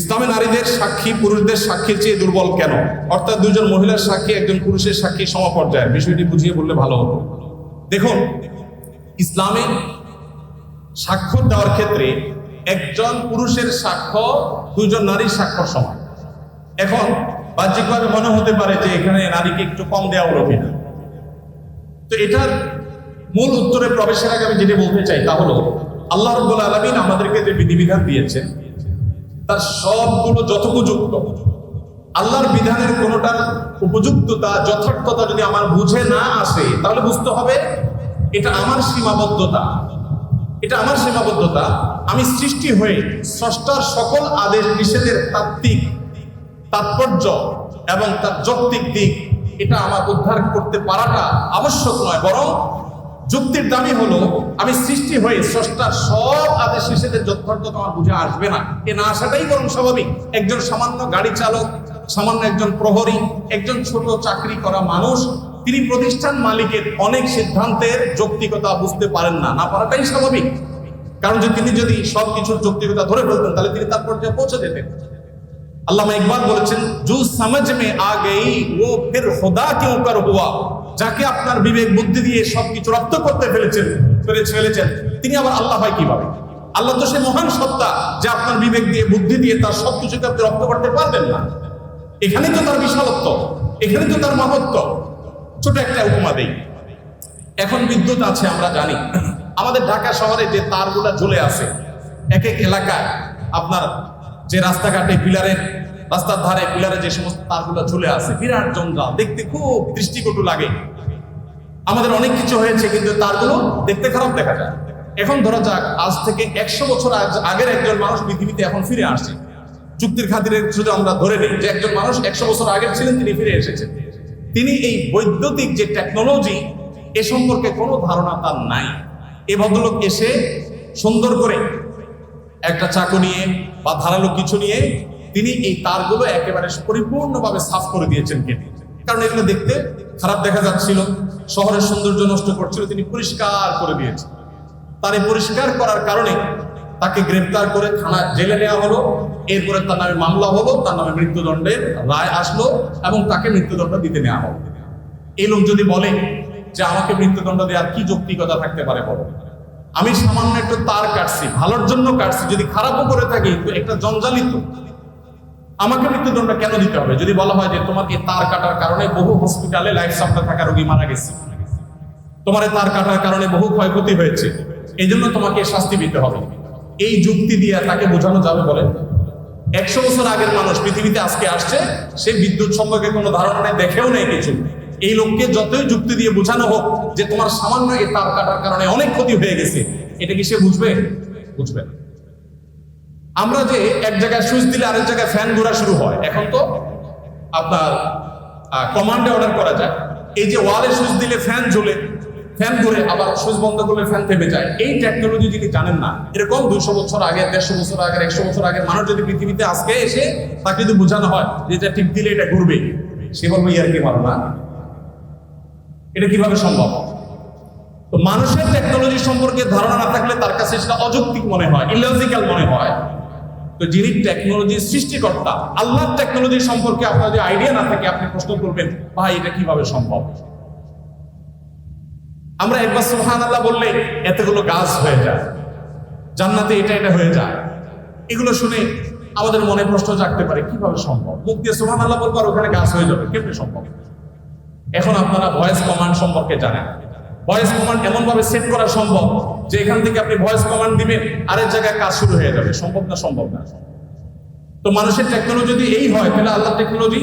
ইসলামে নারীদের সাক্ষী, পুরুষদের সাক্ষীর চেয়ে দুর্বল কেন? অর্থাৎ দুজন মহিলার সাক্ষী, একজন পুরুষের সাক্ষী সমপর্যায়ের। বিষয়টি বুঝিয়ে বললে ভালো হতো। দেখুন, ইসলামে স্বাক্ষর দেওয়ার ক্ষেত্রে একজন পুরুষের সাক্ষ্য দুজন নারীর স্বাক্ষর সমান। এখন বাহ্যিকভাবে মনে হতে পারে যে এখানে নারীকে একটু কম দেওয়া হলো কিনা। তো এটার মূল উত্তরে প্রবেশের আগে আমি যেটি বলতে চাই তা হলো, আল্লাহ রব্বুল আলমিন আমাদেরকে যে বিধিবিধান দিয়েছেন তার সবগুলো যথোপযুক্ত। আল্লাহর বিধানের কোনোটার উপযুক্ততা, যথার্থতা যদি আমার বুঝে না আসে, তাহলে বুঝতে হবে এটা আমার সীমাবদ্ধতা। এটা আমার সীমাবদ্ধতা। আমি সৃষ্টি হয়ে স্রষ্টার সকল আদেশ, নিষেধের তাত্ত্বিক তাৎপর্য এবং তার যৌক্তিক দিক, এটা আমার উদ্ধার করতে পারাটা আবশ্যক নয়, বরং যুক্তির দামি হলো, আমি সৃষ্টি হয়ে স্রষ্টার সব আদেশ নিষেধের যথার্থতা আমার বুঝে আসবে না। এ না আসাটাই বরং স্বাভাবিক। একজন সামান্য গাড়ি চালক, সামান্য একজন প্রহরী, একজন ছোট চাকরি করা মানুষ, তিনি প্রতিষ্ঠান মালিকের অনেক সিদ্ধান্তের যৌক্তিকতা বুঝতে পারেন না। না পারাটাই স্বাভাবিক। কারণ যে তিনি যদি সবকিছুর যৌক্তিকতা ধরে ফেলতেন, তাহলে তিনি তার পর্যায়ে পৌঁছে যেতেন। আল্লামা ইকবাল বলেছেন জু সমঝ মে আ গই ও ফির খোদা কেউ কর হুয়া। যাকে আপনার বিবেক বুদ্ধি দিয়ে সবকিছু রপ্ত করতে ফেলেছেন ফেলেছেন, তিনি আবার আল্লাহ হয় কীভাবে? আল্লাহ তো সে মহান সত্তা যে আপনার বিবেক দিয়ে, বুদ্ধি দিয়ে তার সবকিছুকে আপনি রপ্ত করতে পারবেন না। এখানেই তো তার বিশালত্ব, এখানে তো তার মহত্ব। ছোট একটা উপমা দেই। এখন বিদ্যুৎ আছে, আমরা জানি। আমাদের ঢাকা শহরে যে তারগুলা ঝুলে আছে, এক এক এলাকায় আপনার যে রাস্তাঘাটে পিলারের রাস্তার ধারে পিলারে যে সমস্ত তারগুলো ঝুলে আছে, বিরাট জঞ্জাল। দেখতে খুব দৃষ্টিকটু লাগে। আমাদের অনেক কিছু হয়েছে, কিন্তু তারগুলো দেখতে খারাপ দেখা যায়। এখন ধরা যাক, আজ থেকে একশো বছর আগ- আগের একজন মানুষ পৃথিবীতে এখন ফিরে আসছে। চুক্তির খাতিরে শুধু আমরা ধরে নিই যে একজন মানুষ একশো বছর আগের ছিলেন, তিনি ফিরে এসেছেন। তিনি এই বৈদ্যুতিক যে টেকনোলজি এ সম্পর্কে কোনো ধারণা তার নাই। এ ভদ্রলোক এসে সুন্দর করে একটা চাকু নিয়ে বা ধারালো কিছু নিয়ে তিনি এই তারগুলো একেবারে পরিপূর্ণভাবে সাফ করে দিয়েছেন, কেটে কারণ এগুলো দেখতে খারাপ দেখা যাচ্ছিল, শহরের সৌন্দর্য নষ্ট করছিল, তিনি পরিষ্কার করে দিয়েছেন। তার এই পরিষ্কার করার কারণে তাকে গ্রেপ্তার করে থানা জেলে নেওয়া হলো, এরপরে তার নামে মামলা হলো, তার নামে মৃত্যুদণ্ডের রায় আসলো এবং তাকে মৃত্যুদণ্ড দিতে নেওয়া হলো। এই লোক যদি বলে যে আমাকে মৃত্যুদণ্ড দেওয়ার কি যৌক্তিকতা থাকতে পারে, বলো। আমি সামান্য একটু তার কাটছি, ভালোর জন্য কাটছি, যদি খারাপও করে থাকি, তো একটা জঞ্জালিত আমাকে মৃত্যুদণ্ড কেন দিতে হবে? যদি বলা হয় যে তোমার এই তার কাটার কারণে বহু হসপিটালে লাইফ সাপ্তাহ থাকা রোগী মারা গেছে। তোমার তার কাটার কারণে বহু ক্ষয়ক্ষতি হয়েছে। এই জন্য তোমাকে শাস্তি দিতে হবে। এই যুক্তি দিয়ে তাকে বোঝানো যাবে বলে, একশো বছর আগের মানুষ পৃথিবীতে আজকে আসছে, সে বিদ্যুৎ সম্পর্কে কোনো ধারণা নেই, দেখেও নেই কিছু। এই লোককে যতই যুক্তি দিয়ে বোঝানো হোক যে তোমার সামান্য এই তার কাটার কারণে অনেক ক্ষতি হয়ে গেছে, এটা কি সে বুঝবে? বুঝবে না। আমরা যে এক জায়গায় সুইচ দিলে আরেক জায়গায় ফ্যান ঘোরা শুরু হয়। এখন তো আপনার কমান্ডে অর্ডার করা যায়। এই যে ওয়ালে সুইচ দিলে ফ্যান ঝুলে ফ্যান ঘুরে, আবার সুইচ বন্ধ করলে ফ্যান থেমে যায়। এই টেকনোলজি যদি জানেন না, এরকম দুইশো বছর আগে, দেড়শো বছর আগে একশো বছর আগে মানুষ যদি পৃথিবীতে আজকে এসে তাকে যদি বোঝানো হয় যে এটা টিপ দিলে এটা ঘুরবে, সে বলবে ইয়ার কি মারো না? এটা কীভাবে সম্ভব? তো মানুষের টেকনোলজি সম্পর্কে ধারণা না থাকলে তার কাছে সেটা অযৌক্তিক মনে হয় ইলজিক্যাল মনে হয়। তো যিনি টেকনোলজির সৃষ্টিকর্তা, আল্লাহর টেকনোলজি সম্পর্কে আপনার যদি আইডিয়া না থাকে, আপনি প্রশ্ন করবেন, ভাই, এটা কীভাবে সম্ভব? আমরা একবার সুহান আল্লাহ বললে, এতগুলো গাছ হয়ে যায়, জান্নাতে এটা এটা হয়ে যায়। এগুলো শুনে আমাদের মনে প্রশ্ন জাগতে পারে, কীভাবে সম্ভব? মুখ দিয়ে সুহান আল্লাহ বলব, আর ওখানে গাছ হয়ে যাবে, কেমনি সম্ভব? এখন আপনারা ভয়েস কমান্ড সম্পর্কে জানেন। ভয়েস কমান্ড এমন ভাবে সেট করা সম্ভব যে এখান থেকে আপনি ভয়েস কমান্ড দিবেন, আরেক জায়গায় কাজ শুরু হয়ে যাবে। সম্ভব না সম্ভব না। তো মানুষের টেকনোলজি যদি এই হয়, তাহলে আল্লাহ টেকনোলজি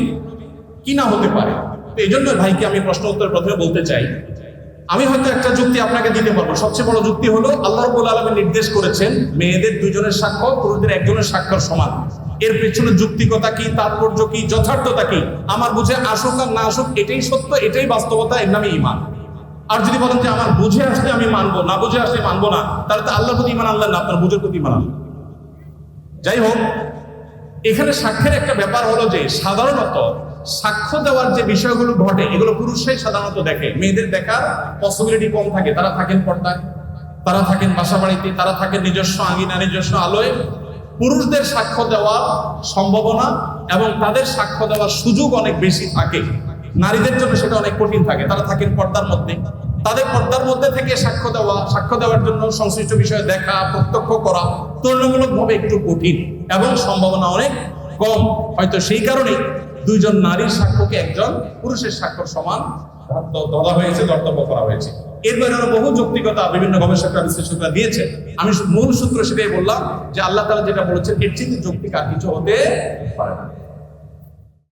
কি না হতে পারে? তো এই জন্য ভাইকে আমি প্রশ্ন উত্তর প্রথমে বলতে চাই। আমি হয়তো একটা যুক্তি আপনাকে দিতে পারব। সবচেয়ে বড় যুক্তি হলো, আল্লাহ রবুল আলমী নির্দেশ করেছেন, মেয়েদের দুজনের সাক্ষ্য, পুরুষদের একজনের স্বাক্ষর সমান। এর পেছনে যুক্তিকতা কি, তাৎপর্য কি, যথার্থতা কি? আমার বুঝে আসুক আর না আসুক, এটাই সত্য, এটাই বাস্তবতা, এর নামে ইমান আর যদি বলেন যে আমার বুঝে আসলে আমি মানবো, না বুঝে আসলে মানবো না, তাহলে তো আল্লাহর প্রতি ইমান আনলেন না, আপনার বুঝের প্রতি ইমান যাই হোক, এখানে সাক্ষ্যের একটা ব্যাপার হলো যে সাধারণত সাক্ষ্য দেওয়ার যে বিষয়গুলো ঘটে, এগুলো পুরুষরাই সাধারণত দেখে। মেয়েদের দেখার পসিবিলিটি কম থাকে। তারা থাকেন পর্দায়, তারা থাকেন বাসা বাড়িতে তারা থাকেন নিজস্ব আঙিনা, নিজস্ব আলোয়। পুরুষদের সাক্ষ্য দেওয়ার সম্ভাবনা এবং তাদের সাক্ষ্য দেওয়ার সুযোগ অনেক বেশি থাকে। নারীদের জন্য সেটা অনেক কঠিন থাকে। তারা থাকেন পর্দার মধ্যে। তাদের পর্দার মধ্যে থেকে সাক্ষ্য দেওয়া, সাক্ষ্য দেওয়ার জন্য সংশ্লিষ্ট বিষয়ে দেখা, প্রত্যক্ষ করা তুলনামূলকভাবে একটু কঠিন এবং সম্ভাবনা অনেক কম। হয়তো সেই কারণে দুইজন নারীর সাক্ষ্যকে একজন পুরুষের সাক্ষ্য সমান ধরা হয়েছে কর্তব্য করা হয়েছে। এর বাইরে আরও বহু যৌক্তিকতা বিভিন্ন গবেষকরা, বিশ্লেষকরা দিয়েছে। আমি মূল সূত্র সেটাই বললাম যে আল্লাহ তাআলা যেটা বলেছেন, এর চেয়ে যৌক্তিক আর কিছু হতে পারে না।